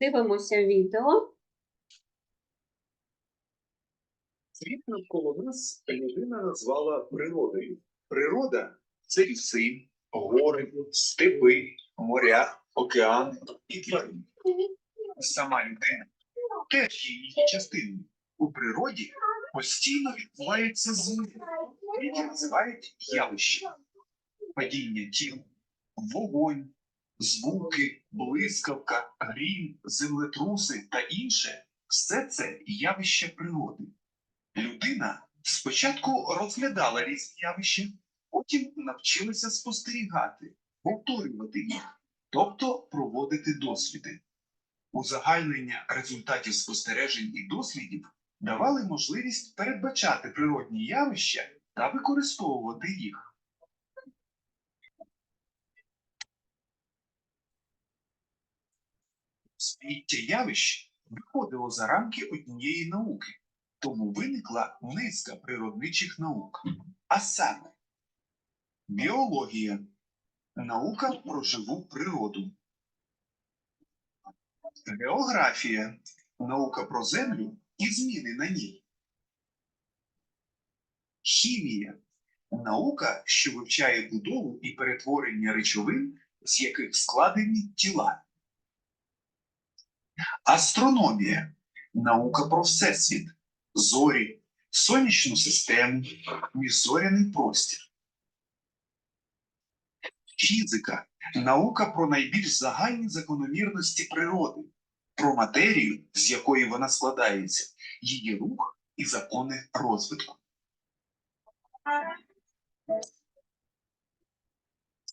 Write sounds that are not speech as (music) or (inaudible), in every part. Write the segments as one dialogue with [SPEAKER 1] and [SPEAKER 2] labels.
[SPEAKER 1] Дивимося відео.
[SPEAKER 2] Світ навколо нас людина назвала природою. Природа це ліси, гори, степи, моря, океани і тварини. Сама людина теж її частиною. У природі постійно відбувається зміни, які називають явища. Падіння тіл, вогонь, звуки, блискавка, грім, землетруси та інше все це явище природи. Людина спочатку розглядала різні явища, потім навчилася спостерігати, повторювати їх, тобто проводити досліди. Узагальнення результатів спостережень і дослідів давали можливість передбачати природні явища та використовувати їх. Сприйняття явищ виходило за рамки однієї науки, тому виникла низка природничих наук, а саме біологія, наука про живу природу, географія, наука про землю і зміни на ній, хімія, наука, що вивчає будову і перетворення речовин, з яких складені тіла, астрономія, наука про всесвіт. Зорі, сонячну систему, міжзоряний простір. Фізика. Наука про найбільш загальні закономірності природи, про матерію, з якої вона складається, її рух і закони розвитку.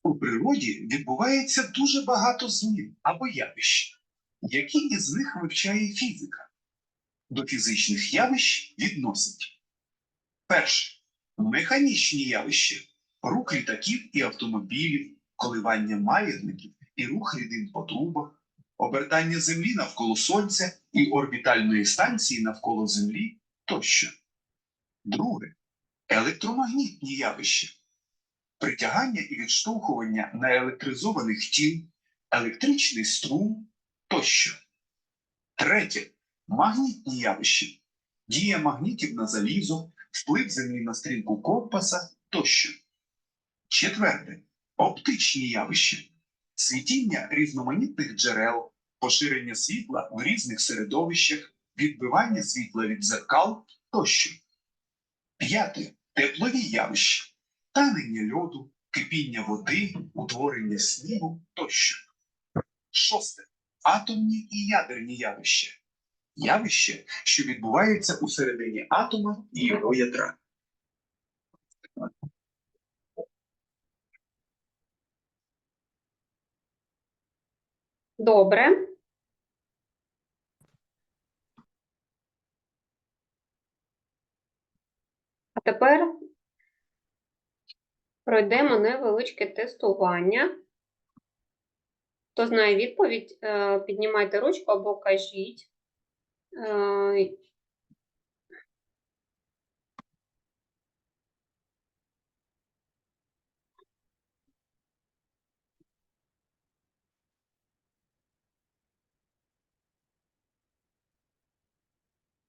[SPEAKER 2] У природі відбувається дуже багато змін або явищ, які із них вивчає фізика до фізичних явищ відносять. Перше. Механічні явища. Рух літаків і автомобілів, коливання маятників і рух рідин по трубах, обертання Землі навколо Сонця і орбітальної станції навколо Землі тощо. Друге. Електромагнітні явища. Притягання і відштовхування наелектризованих тіл, електричний струм тощо. Третє магнітні явища, дія магнітів на залізо, вплив Землі на стрілку компаса тощо. Четверте оптичні явища, світіння різноманітних джерел, поширення світла в різних середовищах, відбивання світла від дзеркал тощо. П'яте теплові явища, танення льоду, кипіння води, утворення снігу тощо. Шосте атомні і ядерні явища явище, що відбувається у середині атома і його ядра.
[SPEAKER 1] Добре. А тепер пройдемо невеличке тестування. Хто знає відповідь, е, піднімайте ручку або кажіть. Е,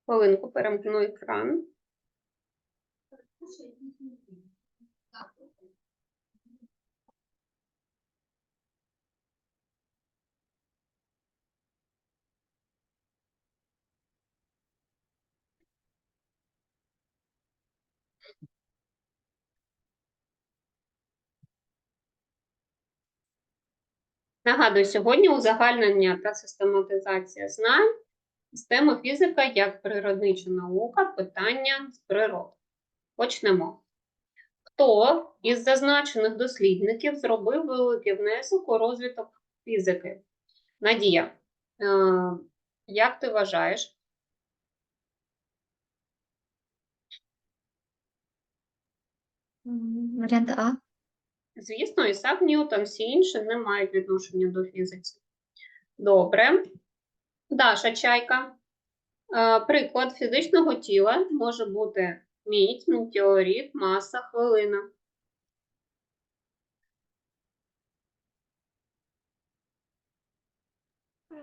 [SPEAKER 1] Хвилинку перемкну екран. Нагадую, сьогодні узагальнення та систематизація знань, система фізика як природнича наука, питання з природи. Почнемо. Хто із зазначених дослідників зробив великий внесок у розвиток фізики? Надія, е, як ти вважаєш?
[SPEAKER 3] Варіант А.
[SPEAKER 1] Звісно, Ісак Ньютон, всі інші не мають відношення до фізики. Добре. Даша Чайка. Е, Приклад фізичного тіла може бути мідь, метеорит, маса, хвилина.
[SPEAKER 3] Е,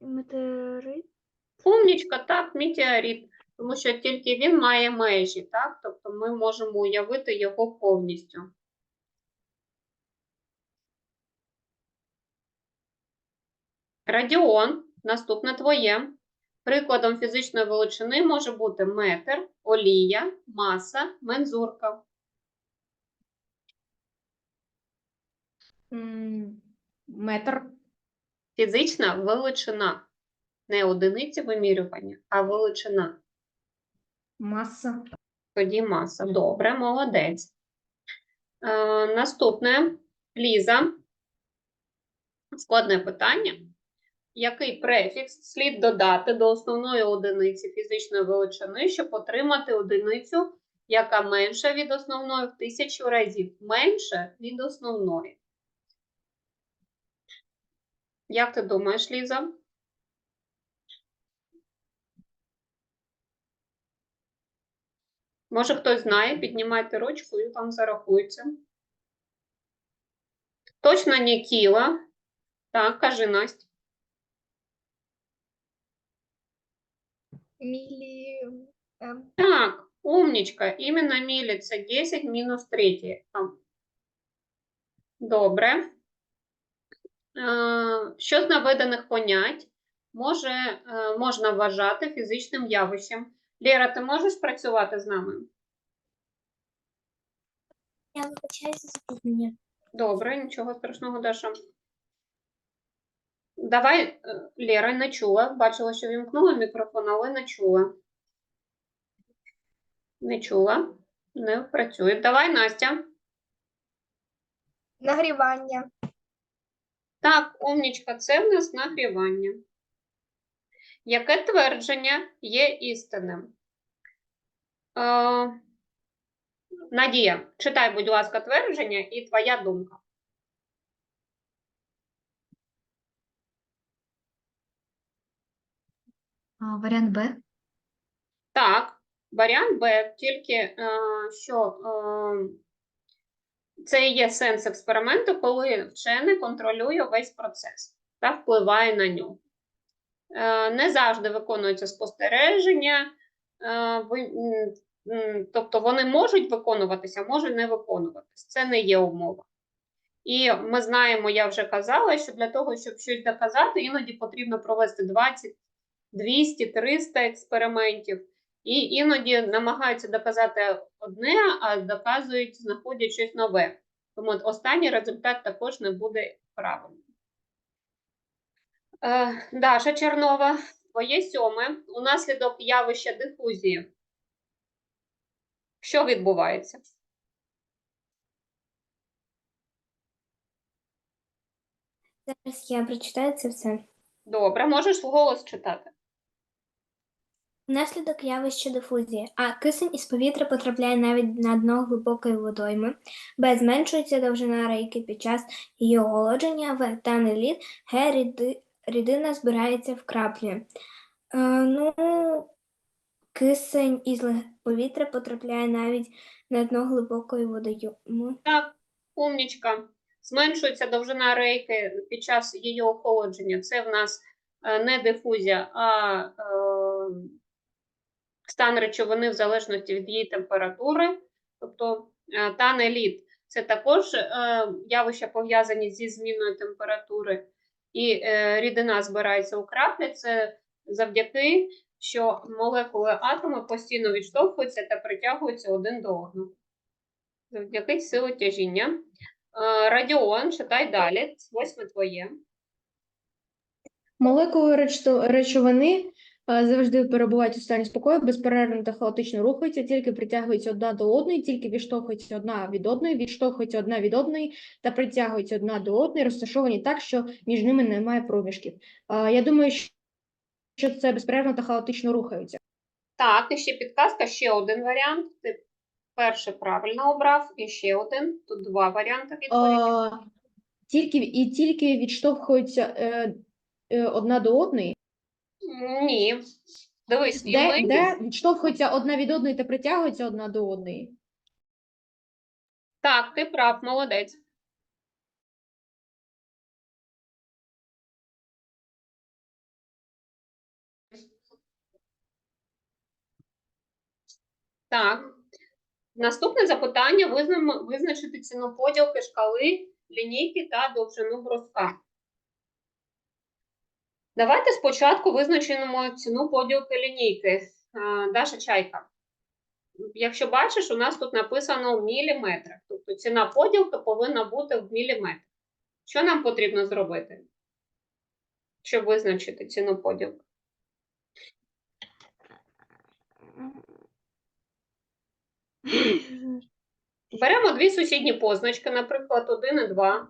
[SPEAKER 3] Метеорит.
[SPEAKER 1] Умнічка, так, метеорит, тому що тільки він має межі, так? Тобто ми можемо уявити його повністю. Радіон, наступне твоє. Прикладом фізичної величини може бути метр, олія, маса, мензурка.
[SPEAKER 3] Метр.
[SPEAKER 1] Фізична величина. Не одиниці вимірювання, а величина.
[SPEAKER 3] Маса.
[SPEAKER 1] Тоді маса. Добре, молодець. Е, наступне Ліза. Складне питання. Який префікс слід додати до основної одиниці фізичної величини, щоб отримати одиницю, яка менша від основної в тисячу разів? Менша від основної. Як ти думаєш, Ліза? Може, хтось знає, піднімайте ручку і вам зарахується. Точно не кіла. Так, кажи, Настя.
[SPEAKER 3] Мілі. ем,
[SPEAKER 1] Так, умничка. Іменно мілі це 10 мінус 3. Добре. Е, Що з наведених понять може, е, можна вважати фізичним явищем? Лєра, ти можеш працювати з нами?
[SPEAKER 3] Я вибачаюся за запізнення.
[SPEAKER 1] Добре, нічого страшного, Даша. Давай, е, Лера, не чула. Бачила, що вімкнула мікрофон, але не чула. Не чула. Не працює. Давай, Настя.
[SPEAKER 3] Нагрівання.
[SPEAKER 1] Так, умнічка, це в нас нагрівання. Яке твердження є істинним? Е, Надія, читай, будь ласка, твердження і твоя думка.
[SPEAKER 3] Варіант Б.
[SPEAKER 1] Так, варіант Б, тільки е, що е, це є сенс експерименту, коли вчений контролює весь процес та впливає на нього. Е, не завжди виконуються спостереження, е, тобто вони можуть виконуватися, можуть не виконуватися. Це не є умова. І ми знаємо, я вже казала, що для того, щоб щось доказати, іноді потрібно провести 20 200, 300 експериментів, і іноді намагаються доказати одне, а доказують, знаходять щось нове. Тому останній результат також не буде правильним. Е, Даша Чернова, твоє сьоме. Унаслідок явища дифузії. Що відбувається?
[SPEAKER 3] Зараз я прочитаю це все.
[SPEAKER 1] Добре, можеш вголос читати.
[SPEAKER 3] Внаслідок явища дифузії, а кисень із повітря потрапляє навіть на дно глибокої водойми, Б. Зменшується довжина рейки під час її охолодження, В. Тане лід, Г. Ріди, рідина збирається в краплі. Е, ну, кисень із повітря потрапляє навіть на дно глибокої водойми.
[SPEAKER 1] Так, умнічка. Зменшується довжина рейки під час її охолодження. Це в нас е, не дифузія, а е, стан речовини в залежності від її температури. Тобто е, тане лід це також е, явища пов'язані зі зміною температури. І е, рідина збирається у краплі. Це завдяки, що молекули атоми постійно відштовхуються та притягуються один до одного. Завдяки силу тяжіння. Е, Радіон, читай далі. Восьме твоє.
[SPEAKER 4] Молекули речовини завжди перебувають у стані спокою, безперервно та хаотично рухаються, тільки притягуються одна до одної, тільки відштовхуються одна від одної, відштовхуються одна від одної та притягуються одна до одної, розташовані так, що між ними немає проміжків. Я думаю, що- це безперервно та хаотично рухаються.
[SPEAKER 1] Так, і ще підказка, ще один варіант. Ти перший правильно обрав, і ще один. Тут два варіанти відповіді.
[SPEAKER 4] Тільки і тільки відштовхуються е, е, одна до одної,
[SPEAKER 1] ні. Дивись,
[SPEAKER 4] Де,
[SPEAKER 1] Євгеній-
[SPEAKER 4] де відштовхуються одна від одної та притягується одна до одної.
[SPEAKER 1] Так, ти прав, молодець. Так. Наступне запитання визначити ціну поділки шкали, лінійки та довжину броска. Давайте спочатку визначимо ціну поділки лінійки. Даша Чайка. Якщо бачиш, у нас тут написано в міліметрах. Тобто ціна поділки повинна бути в міліметрах. Що нам потрібно зробити, щоб визначити ціну поділки? Беремо дві сусідні позначки, наприклад, 1 і 2.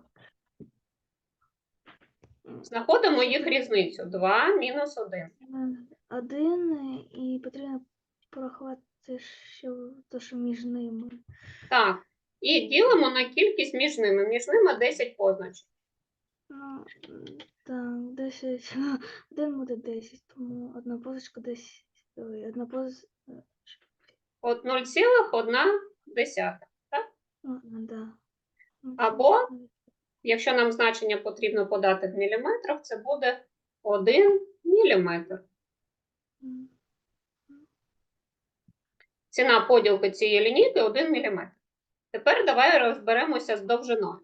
[SPEAKER 1] Знаходимо їх різницю. 2 мінус 1.
[SPEAKER 5] Один і потрібно порахувати що, то, що між ними.
[SPEAKER 1] Так. І ділимо на кількість між ними. Між ними 10 позначок.
[SPEAKER 5] Ну, так, 10. (laughs) Ну, один буде 10, тому одна позичка 10. Ой, одна поз...
[SPEAKER 1] От 0,1 десята.
[SPEAKER 5] Ну, да. Ну,
[SPEAKER 1] Або? Якщо нам значення потрібно подати в міліметрах, це буде 1 міліметр. Ціна поділки цієї лінійки 1 мм. Тепер давай розберемося з довжиною.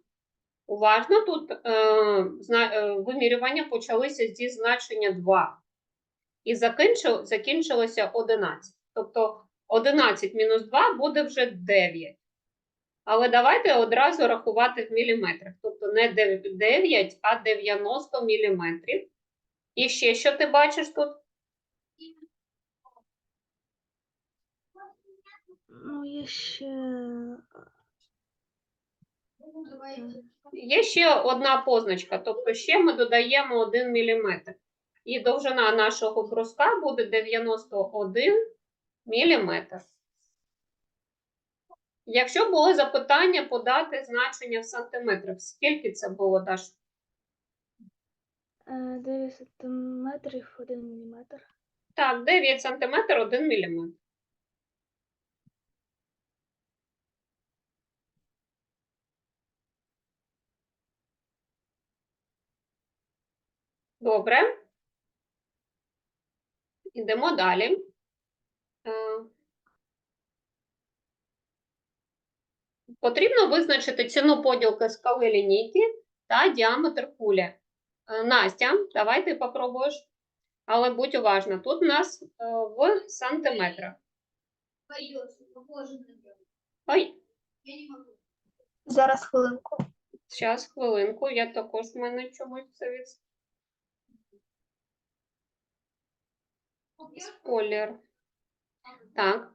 [SPEAKER 1] Уважно тут е, е, вимірювання почалися зі значення 2 і закінчилося 11. Тобто 11 мінус 2 буде вже 9. Але давайте одразу рахувати в міліметрах. Тобто не дев- 9, а 90 міліметрів. І ще що ти бачиш тут?
[SPEAKER 5] Ну, є ще.
[SPEAKER 1] Є ще одна позначка, тобто ще ми додаємо 1 мм. І довжина нашого бруска буде 91 мм. Якщо було запитання подати значення в сантиметрах, скільки це було, Даш?
[SPEAKER 5] е, 9 сантиметрів 1 міліметр.
[SPEAKER 1] Так, 9 см 1 мм. Добре. Ідемо далі. Потрібно визначити ціну поділки скали лінійки та діаметр кулі. Е, Настя, давай ти попробуєш. Але будь уважна, тут у нас е, в сантиметрах. Ой,
[SPEAKER 6] Зараз хвилинку.
[SPEAKER 1] зараз, хвилинку, я також в мене чомусь це від... Спойлер. Так,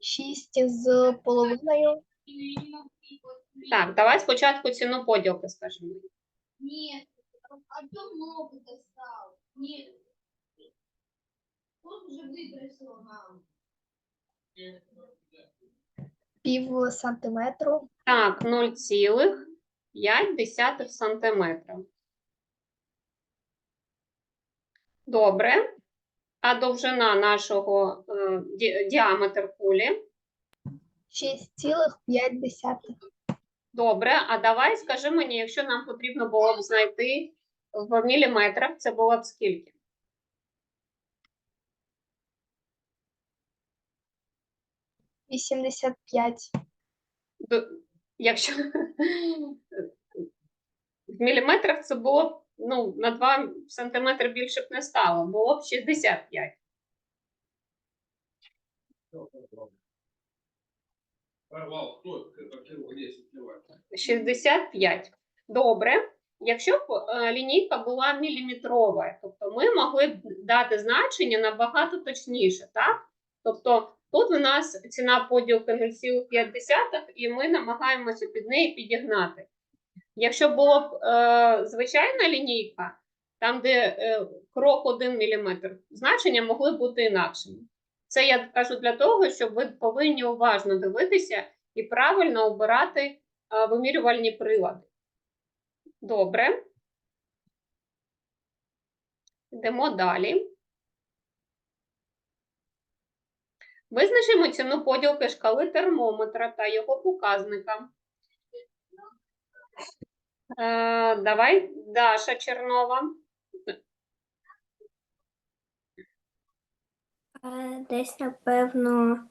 [SPEAKER 6] Шість з половиною.
[SPEAKER 1] так, давай спочатку ціну поділки скажемо.
[SPEAKER 7] Нет, Артем много достал. Нет. Он уже выбросил нам.
[SPEAKER 6] Пів сантиметру.
[SPEAKER 1] Так, 0,5 сантиметра. Добре. А довжина нашого е, ді- діаметр кулі?
[SPEAKER 6] 6,5.
[SPEAKER 1] Добре. А давай скажи мені, якщо нам потрібно було б знайти в міліметрах, це було б скільки?
[SPEAKER 6] Вісімдесят п'ять.
[SPEAKER 1] Якщо (laughs) в міліметрах це було б ну, на 2 сантиметри більше б не стало, було б 65.
[SPEAKER 8] Порвал, квартиру
[SPEAKER 1] 65. Добре. Якщо б е, лінійка була міліметрова, тобто ми могли б дати значення набагато точніше, так? Тобто тут у нас ціна поділки 0,5, і ми намагаємося під неї підігнати. Якщо було б е, звичайна лінійка, там, де е, крок 1 мм, значення могли бути інакшими. Це я кажу для того, щоб ви повинні уважно дивитися і правильно обирати е, вимірювальні прилади. Добре. Йдемо далі. Визначимо ціну поділки шкали термометра та його показника. Е, давай, Даша Чернова.
[SPEAKER 3] Е, Десь, напевно,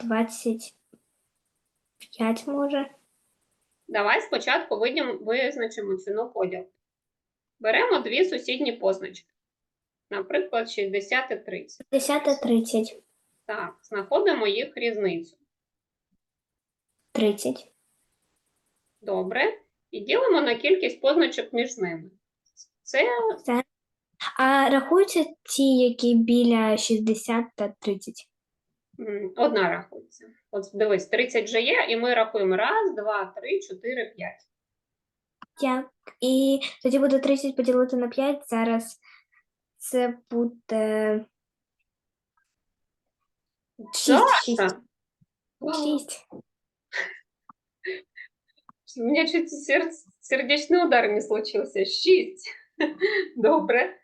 [SPEAKER 3] 25 може.
[SPEAKER 1] Давай спочатку видім- визначимо ціну поділу. Беремо дві сусідні позначки. Наприклад, 60 і 30.
[SPEAKER 3] 50 30.
[SPEAKER 1] Так, знаходимо їх різницю.
[SPEAKER 3] 30.
[SPEAKER 1] Добре. І ділимо на кількість позначок між ними. Це
[SPEAKER 3] А рахуються ті, які біля 60 та 30.
[SPEAKER 1] м, одна рахується. От дивись, 30 вже є, і ми рахуємо раз, два, три, чотири, п'ять.
[SPEAKER 3] Так. І тоді буде 30 поділити на 5. Зараз це буде 6. 6. 6.
[SPEAKER 1] У меня чуть сердце, сердечный удар не случився. Шість. (laughs) Добре.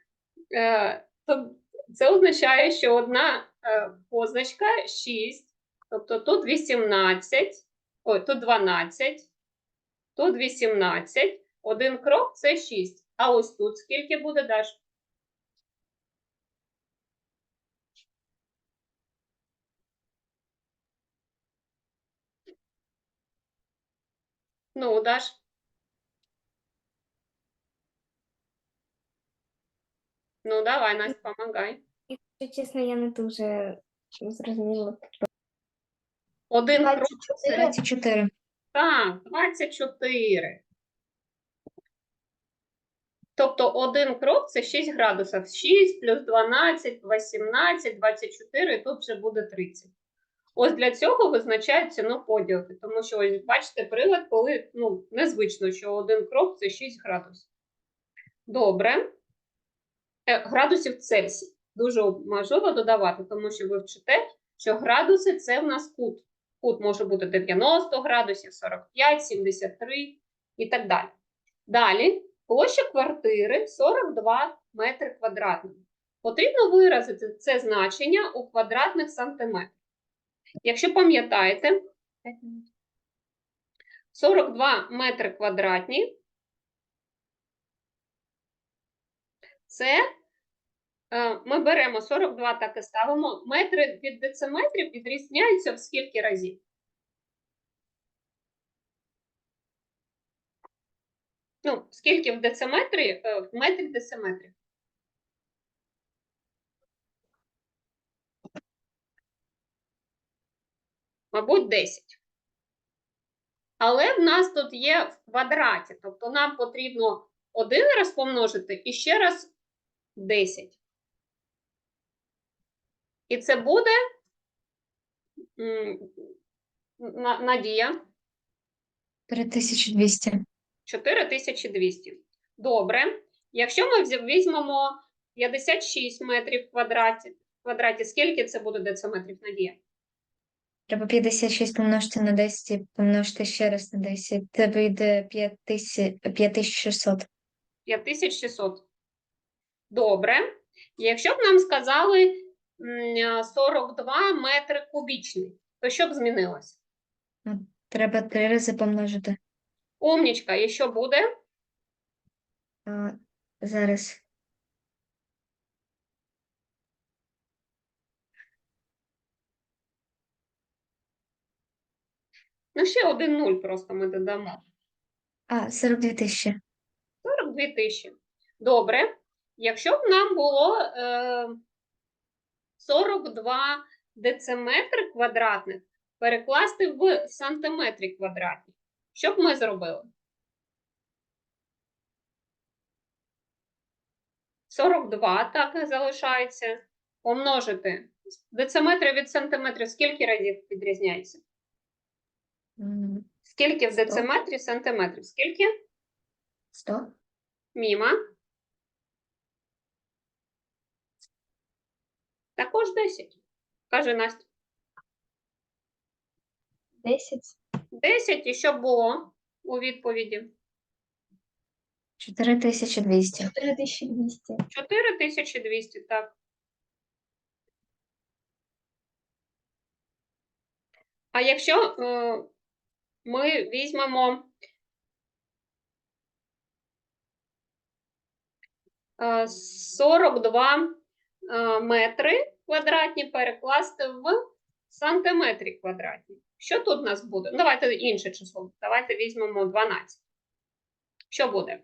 [SPEAKER 1] То це означає, що одна е, позначка 6, тобто тут 18, ой, тут 12, тут 18, один крок це 6. А ось тут скільки буде, Даш? Ну, Даш. Ну, давай, Настя, помагай.
[SPEAKER 3] Якщо чесно, я не дуже зрозуміла.
[SPEAKER 1] Один крок
[SPEAKER 6] 24.
[SPEAKER 3] 24.
[SPEAKER 1] Так, 24. Тобто один крок це 6 градусів. 6 плюс 12, 18, 24, і тут вже буде 30. Ось для цього визначають ціну поділки, тому що ось бачите прилад, коли ну, незвично, що один крок це 6 градусів. Добре. Е, градусів Цельсій. Дуже важливо додавати, тому що ви вчите, що градуси це в нас кут. Кут може бути 90 градусів, 45, 73 і так далі. Далі площа квартири 42 метри квадратних. Потрібно виразити це значення у квадратних сантиметрах. Якщо пам'ятаєте, 42 метри квадратні це е, ми беремо 42 так і ставимо. Метри від дециметрів відрізняються в скільки разів? Ну, скільки в дециметрі, е, в метрі дециметрів? Мабуть, 10. Але в нас тут є в квадраті, тобто нам потрібно один раз помножити і ще раз 10. І це буде Надія.
[SPEAKER 9] 3200.
[SPEAKER 1] 4200. Добре. Якщо ми візьмемо 56 метрів в квадраті, в квадраті, скільки це буде дециметрів, Надія?
[SPEAKER 9] Треба 56 помножити на 10 і помножити ще раз на 10. Це вийде 5000 5600.
[SPEAKER 1] 5600. Добре. Якщо б нам сказали м, 42 метри кубічні, то що б змінилося?
[SPEAKER 9] Треба три рази помножити.
[SPEAKER 1] Умнічка, і що буде?
[SPEAKER 9] А, зараз.
[SPEAKER 1] Ну, ще один нуль просто ми додамо.
[SPEAKER 9] А, 42 тисячі.
[SPEAKER 1] 42 тисячі. Добре. Якщо б нам було е, 42 дециметри квадратних перекласти в сантиметри квадратні, що б ми зробили? 42 так залишається. Помножити. Дециметри від сантиметрів скільки разів відрізняється? Скільки в дециметрі сантиметрів? Скільки?
[SPEAKER 9] 100.
[SPEAKER 1] Міма. Також 10. Каже Настя.
[SPEAKER 6] 10.
[SPEAKER 1] 10 і що було у відповіді?
[SPEAKER 9] 4200.
[SPEAKER 6] 4200.
[SPEAKER 1] 4200, так. А якщо е, ми візьмемо е, 42 е, метри квадратні перекласти в сантиметрі квадратні. Що тут у нас буде? Ну, давайте інше число. Давайте візьмемо 12. Що буде?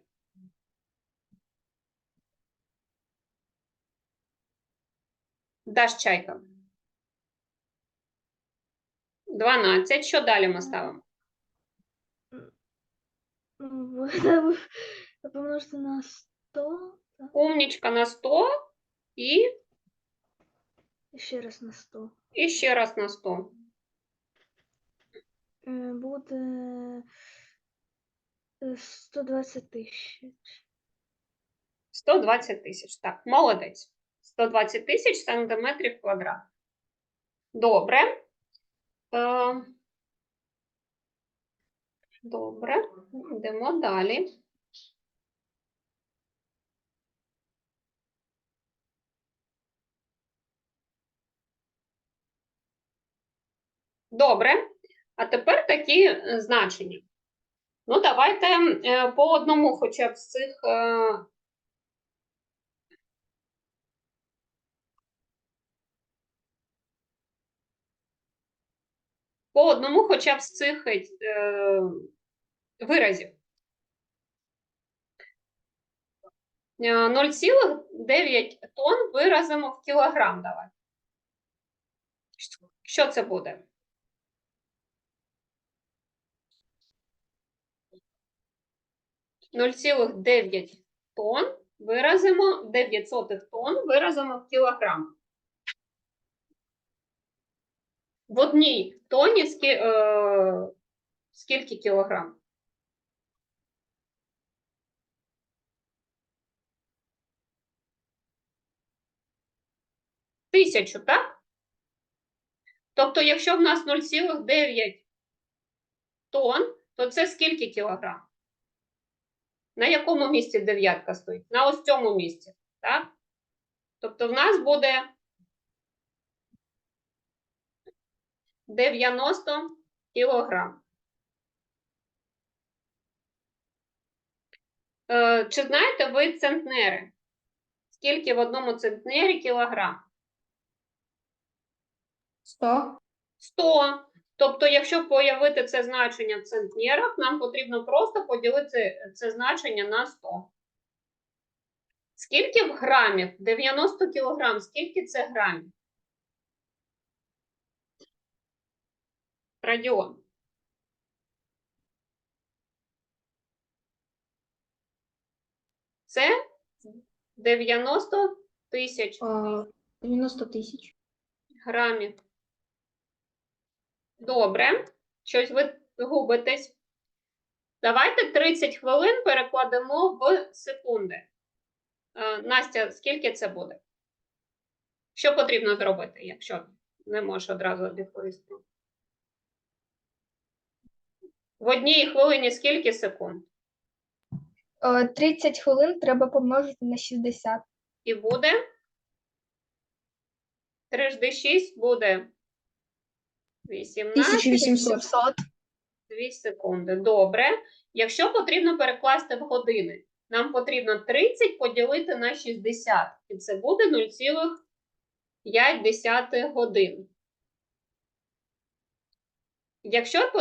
[SPEAKER 1] Даш чайка. 12. Що далі ми ставимо? (laughs)
[SPEAKER 5] Помножити на 100, так?
[SPEAKER 1] Умнічка на 100 і,
[SPEAKER 5] І ще раз на 100.
[SPEAKER 1] і ще раз на 100.
[SPEAKER 5] Е, Буде е, 120 тисяч.
[SPEAKER 1] 120 тисяч. Так, молодець. 120 тисяч сантиметрів квадрат. Добре. Е, Добре. Йдемо далі. Добре. А тепер такі е, значення. Ну, давайте е, по одному хоча б з цих е, по одному хоча б з цих виразів. Е, 0,9 тонн виразимо в кілограм. Давай. Що це буде? Нуль цілих дев'ять тонн виразимо 9 сотих тонн виразимо в кілограм. В одній тоні е, скільки кілограм? Тисячу, так? Тобто, якщо в нас 0,9 тонн, то це скільки кілограм? На якому місці дев'ятка стоїть? На ось цьому місці, так? Тобто в нас буде 90 кілограм. Е, Чи знаєте ви центнери? Скільки в одному центнері кілограм?
[SPEAKER 4] 100.
[SPEAKER 1] 100. Тобто, якщо появити це значення в центнерах, нам потрібно просто поділити це значення на 100. Скільки в грамів? 90 кілограм. Скільки це грамів? Радіон. Це 90 тисяч
[SPEAKER 4] А, 90 тисяч.
[SPEAKER 1] грамів. Добре. Щось ви губитесь. Давайте 30 хвилин перекладемо в секунди. Е, Настя, скільки це буде? Що потрібно зробити, якщо не можеш одразу відповісти? В одній хвилині скільки секунд?
[SPEAKER 6] 30 хвилин треба помножити на 60.
[SPEAKER 1] І буде? 3 жди 6 буде 18.
[SPEAKER 4] 1800.
[SPEAKER 1] 2 секунди. Добре. Якщо потрібно перекласти в години, нам потрібно 30 поділити на 60. І це буде 0,5 годин. Якщо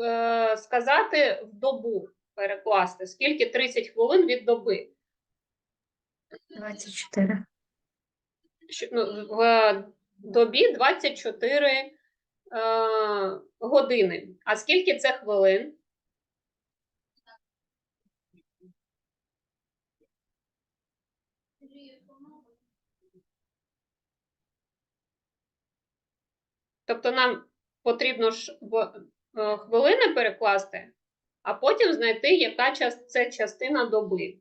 [SPEAKER 1] е, сказати в добу перекласти, скільки 30 хвилин від доби?
[SPEAKER 9] 24.
[SPEAKER 1] Що- ну, в е, добі 24 е, години. А скільки це хвилин? Тобто нам потрібно ж е, хвилини перекласти, а потім знайти, яка це частина доби.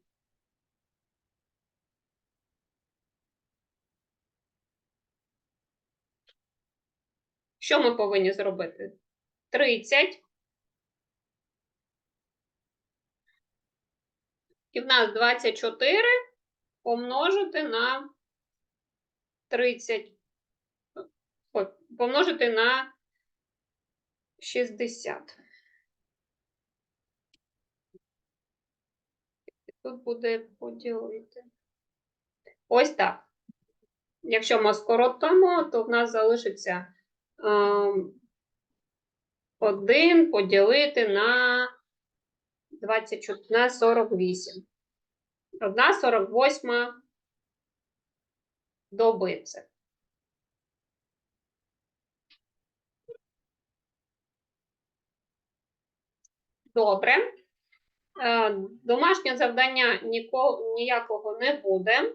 [SPEAKER 1] Що ми повинні зробити? 30. І в нас 24 помножити на 30. Помножити на 60. Тут буде поділити. Ось так. Якщо ми скоротимо, то в нас залишиться 1 поділити на 24, на 48. Одна 48 доби це. Добре. Е, Домашнє завдання ніякого не буде.